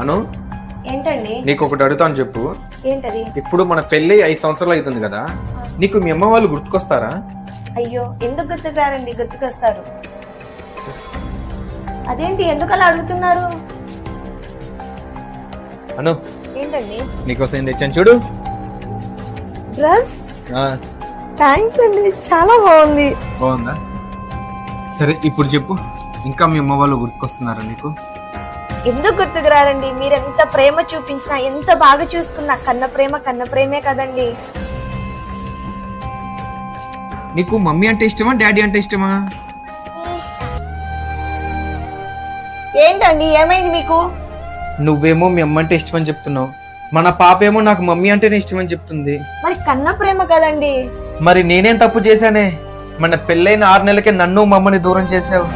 అను? ఏంటండి? నీకు ఒకటి అడుగుతాను చెప్పు. ఏంటది? ఇప్పుడు మన పెళ్ళి ఐదు సంవత్సరాలు అవుతుంది కదా నీకు మీ అమ్మ వాళ్ళు గుర్తుకొస్తారా? అయ్యో ఎందుకు గుర్తుకురారండి గుర్తుకొస్తారు. అదేంటి ఎందుకు అలా అడుగుతున్నారు? అను. ఏంటండి? నీకోసం ఏం తెచ్చాను చూడు. డ్రెస్? థ్యాంక్స్ అండి చాలా బాగుంది. బాగుందా? సరే ఇప్పుడు చెప్పు. ఇంకా మీ అమ్మ వాళ్ళు గుర్తుకొస్తున్నారా నీకు? ఎందుకు గుర్తుకురారండి? మీరు ఎంత ప్రేమ చూపించినా ఎంత బాగా చూసుకున్నా కన్న ప్రేమ కన్న ప్రేమే కదండి. నీకు మమ్మీ అంటే ఇష్టమా డాడీ అంటే ఇష్టమా? ఏంటండి ఏమైంది మీకు? నువ్వేమో మీ అమ్మ అంటే ఇష్టమని చెప్తున్నావు. మన పాప ఏమో నాకు మమ్మీ అంటేనే ఇష్టమని చెప్తుంది. మరి కన్న ప్రేమ కదండి. మరి నేనేం తప్పు చేశానే? మన పెళ్ళైన ఆరు నెలలకే నన్ను మమ్మని దూరం చేసావు